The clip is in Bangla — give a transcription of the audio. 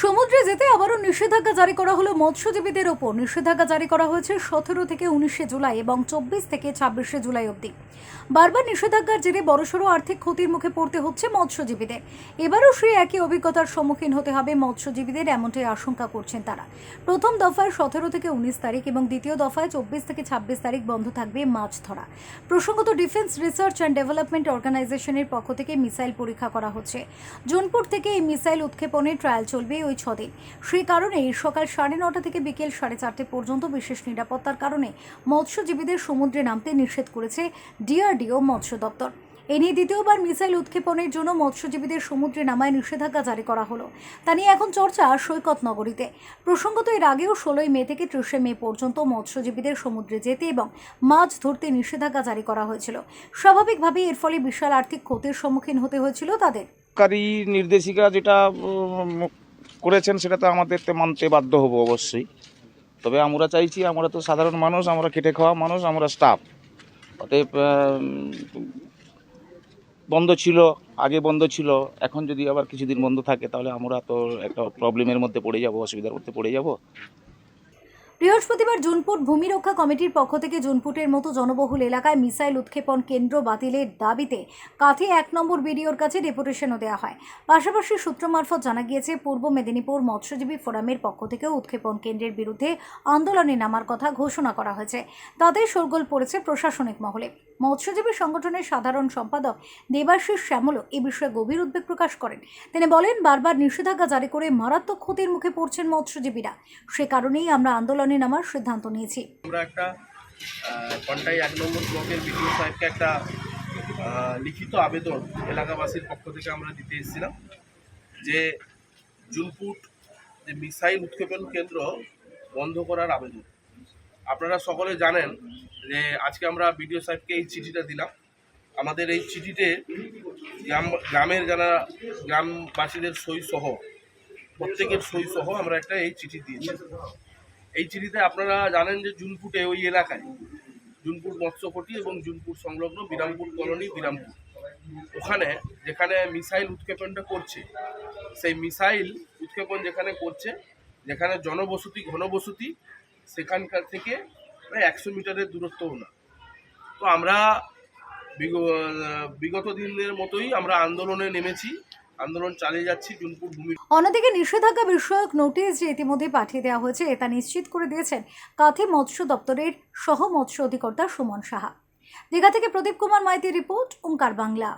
সমুদ্রে যেতে আবারও নিষেধাজ্ঞা জারি করা হলো মৎস্যজীবীদের ওপর। নিষেধাজ্ঞা জারি করা হয়েছে সতেরো থেকে উনিশে জুলাই এবং চব্বিশ থেকে ছাব্বিশে জুলাই অবধি। বারবার নিষেধাজ্ঞার জেরে বড়সড় আর্থিক ক্ষতির মুখে পড়তে হচ্ছে মৎস্যজীবীদের। এবারও সেই একই অভিজ্ঞতার সম্মুখীন হতে হবে মৎস্যজীবীদের এমনটাই আশঙ্কা করছেন তারা। প্রথম দফায় সতেরো থেকে উনিশ তারিখ এবং দ্বিতীয় দফায় চব্বিশ থেকে ছাব্বিশ তারিখ বন্ধ থাকবে মাছ ধরা। প্রসঙ্গত ডিফেন্স রিসার্চ অ্যান্ড ডেভেলপমেন্ট অর্গানাইজেশনের পক্ষ থেকে মিসাইল পরীক্ষা করা হচ্ছে। জোনপুর থেকে এই মিসাইল উৎক্ষেপণের ট্রায়াল চলবে ওই ছদিন। সেই কারণে সকাল সাড়ে নটা থেকে বিকেল সাড়ে চারটে পর্যন্ত বিশেষ নিরাপত্তার কারণে মৎস্যজীবীদের সমুদ্রে নামতে নিষেধ করেছে ডিআরডিও মৎস্য দপ্তর। এ নিয়ে দ্বিতীয়বার মিসাইল উৎক্ষেপণের জন্য মৎস্যজীবীদের সমুদ্রে নামায় নিষেধাজ্ঞা জারি করা হলো। তা নিয়ে এখন চর্চা সৈকত নগরীতে প্রসঙ্গত এর আগেও ষোলোই মে থেকে ত্রিশে মে পর্যন্ত মৎস্যজীবীদের সমুদ্রে যেতে এবং মাছ ধরতে নিষেধাজ্ঞা জারি করা হয়েছিল। স্বাভাবিকভাবেই এর ফলে বিশাল আর্থিক ক্ষতির সম্মুখীন হতে হয়েছিল তাদের। সরকারি নির্দেশিকা যেটা করেছেন, সেটা তো আমাদের তো মানতে বাধ্য হব অবশ্যই। তবে আমরা চাইছি, আমরা তো সাধারণ মানুষ, আমরা খেটে খাওয়া মানুষ, আমরা স্টাফ অতএব বন্ধ ছিল, আগে বন্ধ ছিল, এখন যদি আবার কিছুদিন বন্ধ থাকে, তাহলে আমরা তো একটা প্রবলেমের মধ্যে পড়ে যাব, অসুবিধার মধ্যে পড়ে যাব। বৃহস্পতিবার জুনপুট ভূমি রক্ষা কমিটির পক্ষ থেকে জুনপুটের মতো জনবহুল এলাকায় মিসাইল উৎক্ষেপণ কেন্দ্র বাতিলের দাবিতে কাঁথি এক নম্বর বিডিওর কাছে ডেপুটেশনও দেওয়া হয়। পাশাপাশি সূত্র মারফত জানা গিয়েছে, পূর্ব মেদিনীপুর মৎস্যজীবী ফোরামের পক্ষ থেকেও উৎক্ষেপণ কেন্দ্রের বিরুদ্ধে আন্দোলনে নামার কথা ঘোষণা করা হয়েছে। তাদের শোরগোল পড়েছে প্রশাসনিক মহলে। মৎস্যজীবী সংগঠনের সাধারণ সম্পাদক দেবাশিস শ্যামলও এ বিষয়ে গভীর উদ্বেগ প্রকাশ করেন। তিনি বলেন, বারবার নিষেধাজ্ঞা জারি করে মারাত্মক ক্ষতির মুখে পড়ছেন মৎস্যজীবীরা। সে কারণেই আমরা আন্দোলনে নামার সিদ্ধান্ত নিয়েছি। আমরা একটা কন্টাই এক নম্বর ব্লকের বিডিও সাহেবকে একটা লিখিত আবেদন এলাকাবাসীর পক্ষ থেকে আমরা দিতে এসেছিলাম যে জুনপুট যে মিসাইল উৎক্ষেপণ কেন্দ্র বন্ধ করার আবেদন। আপনারা সকলে জানেন যে আজকে আমরা বিডিও সাহেবকে এই চিঠিটা দিলাম। আমাদের এই চিঠিতে গ্রাম, গ্রামের যারা গ্রামবাসীদের সই সহ প্রত্যেকের সই সহ আমরা একটা এই চিঠি দিয়েছি। এই চিঠিতে আপনারা জানেন যে জুনপুটে ওই এলাকায়, জুনপুট মৎস্যকটি এবং জুনপুট সংলগ্ন বিরামপুর কলোনি বিরামপুর। ওখানে যেখানে মিসাইল উৎক্ষেপণটা করছে, সেই মিসাইল উৎক্ষেপণ যেখানে করছে, যেখানে জনবসতি, ঘনবসতি সেখানকার থেকে প্রায় একশো মিটারের দূরত্বও না। তো আমরা বিগত দিনের মতোই আমরা আন্দোলনে নেমেছি। আন্দোলন চালিয়ে যাচ্ছি জুনপুর ভূমি অন্যদিকে নিষেধাজ্ঞা বিষয়ক নোটিশ যে ইতিমধ্যে পাঠিয়ে দেওয়া হয়েছে তা নিশ্চিত করে দিয়েছেন কাথি মৎস্য দপ্তরের সহ মৎস্য অধিকর্তা সুমন সাহা। দীঘা থেকে প্রদীপ কুমার মাইতি রিপোর্ট, ওঙ্কার বাংলা।